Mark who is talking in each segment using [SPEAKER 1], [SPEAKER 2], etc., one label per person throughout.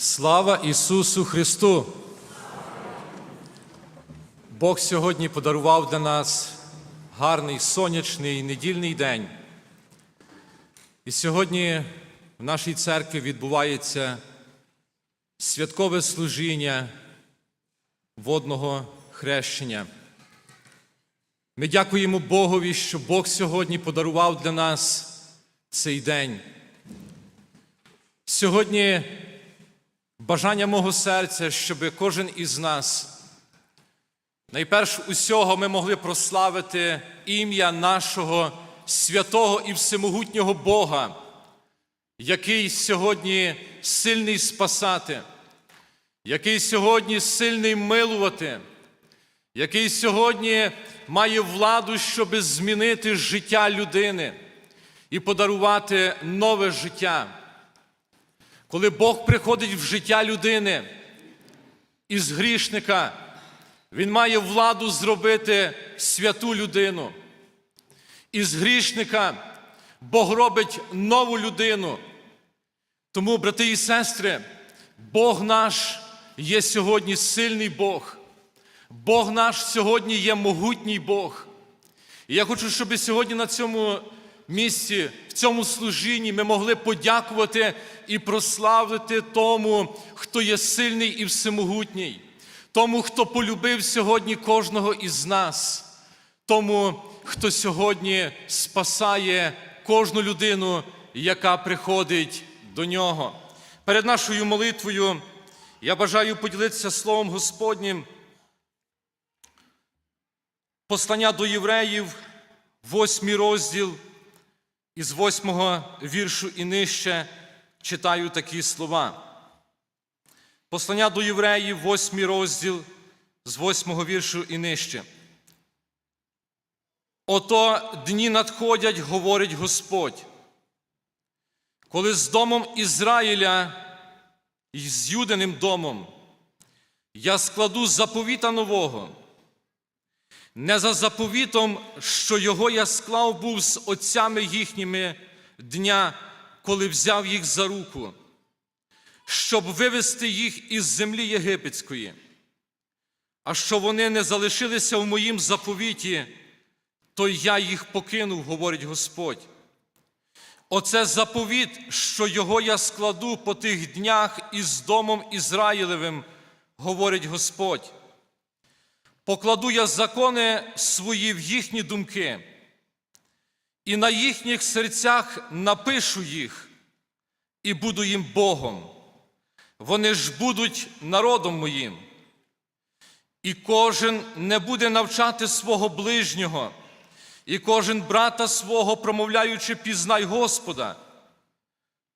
[SPEAKER 1] Слава Ісусу Христу! Бог сьогодні подарував для нас гарний сонячний недільний день. І сьогодні в нашій церкві відбувається святкове служіння водного хрещення. Ми дякуємо Богові, що Бог сьогодні подарував для нас цей день. Сьогодні бажання мого серця, щоб кожен із нас найперш усього ми могли прославити ім'я нашого святого і всемогутнього Бога, який сьогодні сильний спасати, який сьогодні сильний милувати, який сьогодні має владу, щоб змінити життя людини і подарувати нове життя. Коли Бог приходить в життя людини із грішника, Він має владу зробити святу людину. Із грішника Бог робить нову людину. Тому, брати і сестри, Бог наш є сьогодні сильний Бог. Бог наш сьогодні є могутній Бог. І я хочу, щоб сьогодні на цьому місці, в цьому служінні ми могли подякувати і прославити тому, хто є сильний і всемогутній, тому, хто полюбив сьогодні кожного із нас, тому, хто сьогодні спасає кожну людину, яка приходить до нього. Перед нашою молитвою я бажаю поділитися Словом Господнім. Послання до євреїв, восьмий розділ, із восьмого віршу і нижче читаю такі слова. Послання до євреїв, восьмий розділ, з восьмого віршу і нижче. Ото дні надходять, говорить Господь, коли з домом Ізраїля і з Юдиним домом я складу заповіта нового не за заповітом, що його я склав був з отцями їхніми дня, коли взяв їх за руку, щоб вивести їх із землі єгипетської, а що вони не залишилися в моїм заповіті, то я їх покинув, говорить Господь. Оце заповіт, що його я складу по тих днях із домом Ізраїлевим, говорить Господь. Покладу я закони свої в їхні думки, і на їхніх серцях напишу їх, і буду їм Богом. Вони ж будуть народом моїм. І кожен не буде навчати свого ближнього, і кожен брата свого, промовляючи, пізнай Господа.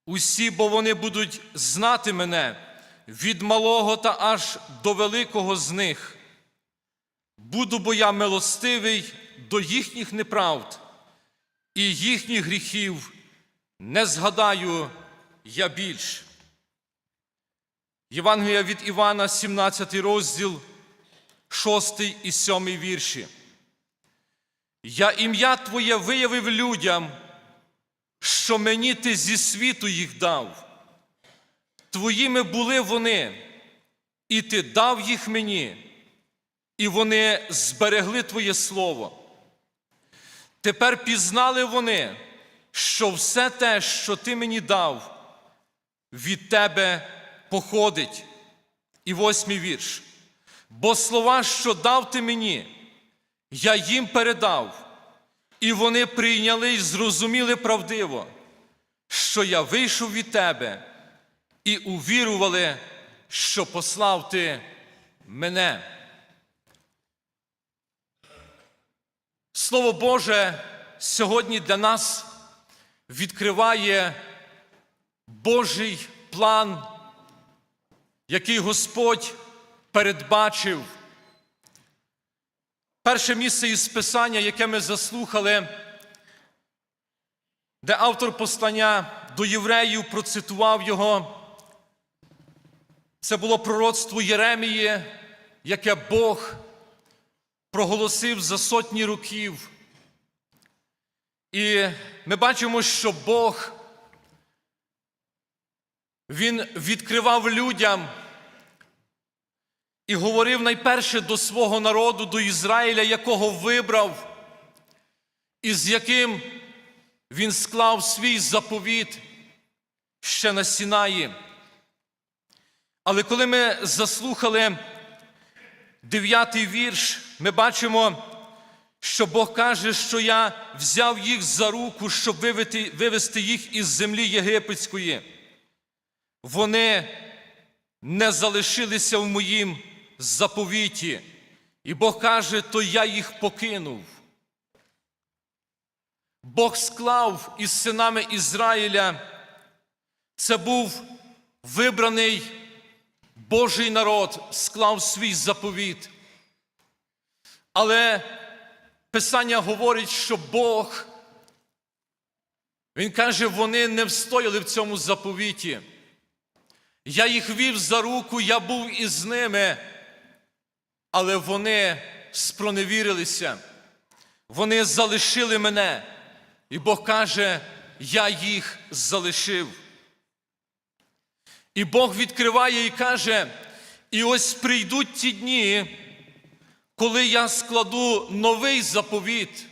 [SPEAKER 1] Усі, бо вони будуть знати мене від малого та аж до великого з них. Буду бо я милостивий до їхніх неправд і їхніх гріхів не згадаю я більш. Євангелія від Івана, 17 розділ, 6 і 7 вірші. Я ім'я Твоє виявив людям, що мені ти зі світу їх дав. Твоїми були вони, і ти дав їх мені і вони зберегли Твоє Слово. Тепер пізнали вони, що все те, що Ти мені дав, від Тебе походить. І восьмий вірш. Бо слова, що дав ти мені, я їм передав, і вони прийняли і зрозуміли правдиво, що я вийшов від тебе і увірували, що послав ти мене. Слово Боже сьогодні для нас відкриває Божий план, який Господь передбачив. Перше місце із Писання, яке ми заслухали, де автор послання до євреїв процитував його, це було пророцтво Єремії, яке Бог проголосив за сотні років. І ми бачимо, що Бог він відкривав людям і говорив найперше до свого народу, до Ізраїля, якого вибрав, і з яким він склав свій заповіт ще на Сінаї. Але коли ми заслухали дев'ятий вірш, ми бачимо, що Бог каже, що я взяв їх за руку, щоб вивести, вивести їх із землі єгипетської. Вони не залишилися в моїм заповіті. І Бог каже, то я їх покинув. Бог склав із синами Ізраїля. Це був вибраний Божий народ, склав свій заповіт. Але Писання говорить, що Бог, Він каже, вони не встояли в цьому заповіті. Я їх вів за руку, я був із ними, але вони спроневірилися, вони залишили мене. І Бог каже, я їх залишив. І Бог відкриває і каже: і ось прийдуть ті дні, коли я складу новий заповіт.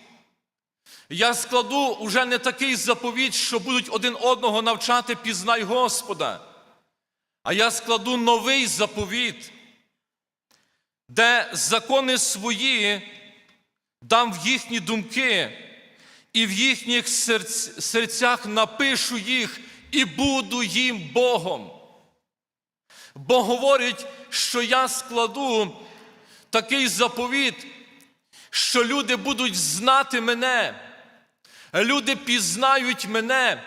[SPEAKER 1] Я складу уже не такий заповіт, що будуть один одного навчати пізнай Господа. А я складу новий заповіт, де закони свої дам в їхні думки, і в їхніх серцях напишу їх і буду їм Богом. Бо говорить, що я складу такий заповіт, що люди будуть знати мене, люди пізнають мене,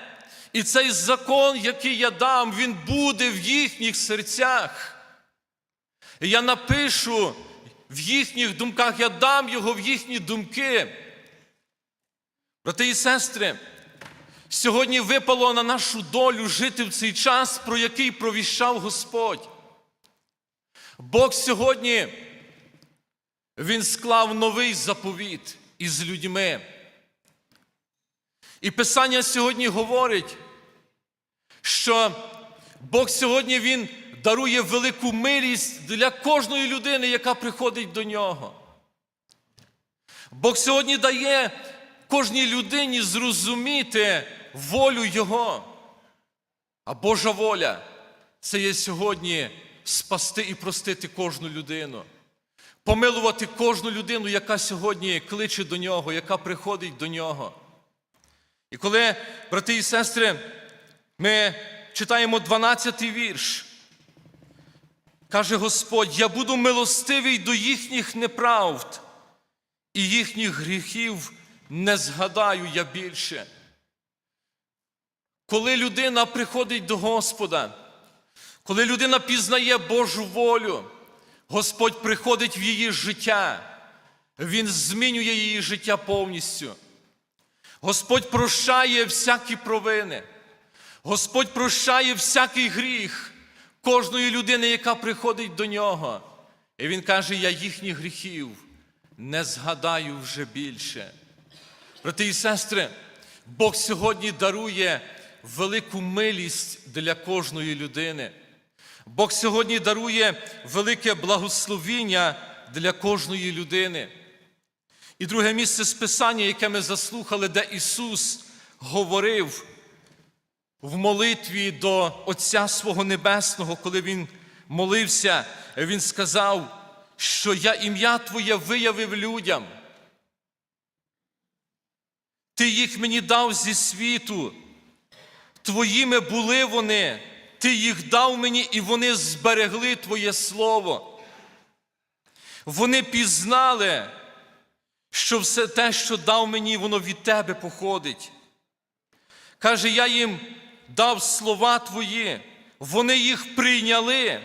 [SPEAKER 1] і цей закон, який я дам, він буде в їхніх серцях. Я напишу в їхніх думках, я дам його в їхні думки. Брати і сестри, сьогодні випало на нашу долю жити в цей час, про який провіщав Господь. Бог сьогодні Він склав новий заповіт із людьми. І Писання сьогодні говорить, що Бог сьогодні Він дарує велику милість для кожної людини, яка приходить до нього. Бог сьогодні дає кожній людині зрозуміти волю Його. А Божа воля це є сьогодні спасти і простити кожну людину, помилувати кожну людину, яка сьогодні кличе до нього, яка приходить до нього. І коли, брати і сестри, ми читаємо 12-й вірш, каже Господь: Я буду милостивий до їхніх неправд, і їхніх гріхів не згадаю я більше. Коли людина приходить до Господа, коли людина пізнає Божу волю, Господь приходить в її життя, Він змінює її життя повністю. Господь прощає всякі провини, Господь прощає всякий гріх кожної людини, яка приходить до нього. І Він каже: Я їхніх гріхів не згадаю вже більше. Брати і сестри, Бог сьогодні дарує велику милість для кожної людини. Бог сьогодні дарує велике благословіння для кожної людини. І друге місце з Писання, яке ми заслухали, де Ісус говорив в молитві до Отця свого Небесного, коли Він молився, Він сказав, що я ім'я Твоє виявив людям. Ти їх мені дав зі світу, Твоїми були вони, Ти їх дав мені, і вони зберегли Твоє Слово. Вони пізнали, що все те, що дав мені, воно від Тебе походить. Каже, я їм дав слова Твої, вони їх прийняли,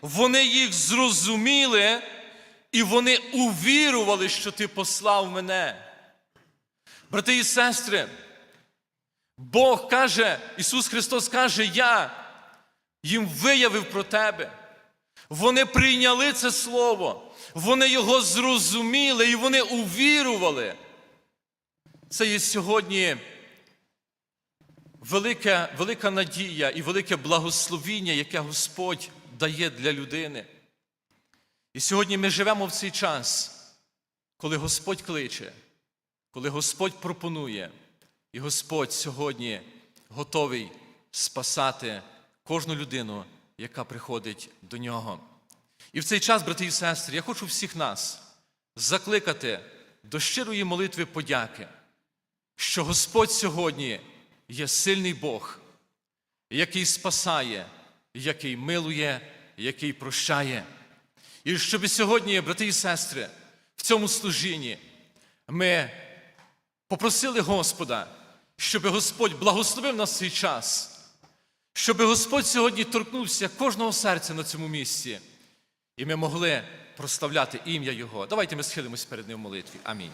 [SPEAKER 1] вони їх зрозуміли, і вони увірували, що Ти послав мене. Брати і сестри, Бог каже, Ісус Христос каже, я їм виявив про Тебе. Вони прийняли це Слово, вони його зрозуміли і вони увірували. Це є сьогодні велика, велика надія і велике благословіння, яке Господь дає для людини. І сьогодні ми живемо в цей час, коли Господь кличе, коли Господь пропонує, і Господь сьогодні готовий спасати кожну людину, яка приходить до нього. І в цей час, брати і сестри, я хочу всіх нас закликати до щирої молитви подяки, що Господь сьогодні є сильний Бог, який спасає, який милує, який прощає. І щоб сьогодні, брати і сестри, в цьому служінні ми попросили Господа, щоб Господь благословив нас цей час, щоб Господь сьогодні торкнувся кожного серця на цьому місці, і ми могли прославляти ім'я Його. Давайте ми схилимось перед Ним в молитві. Амінь.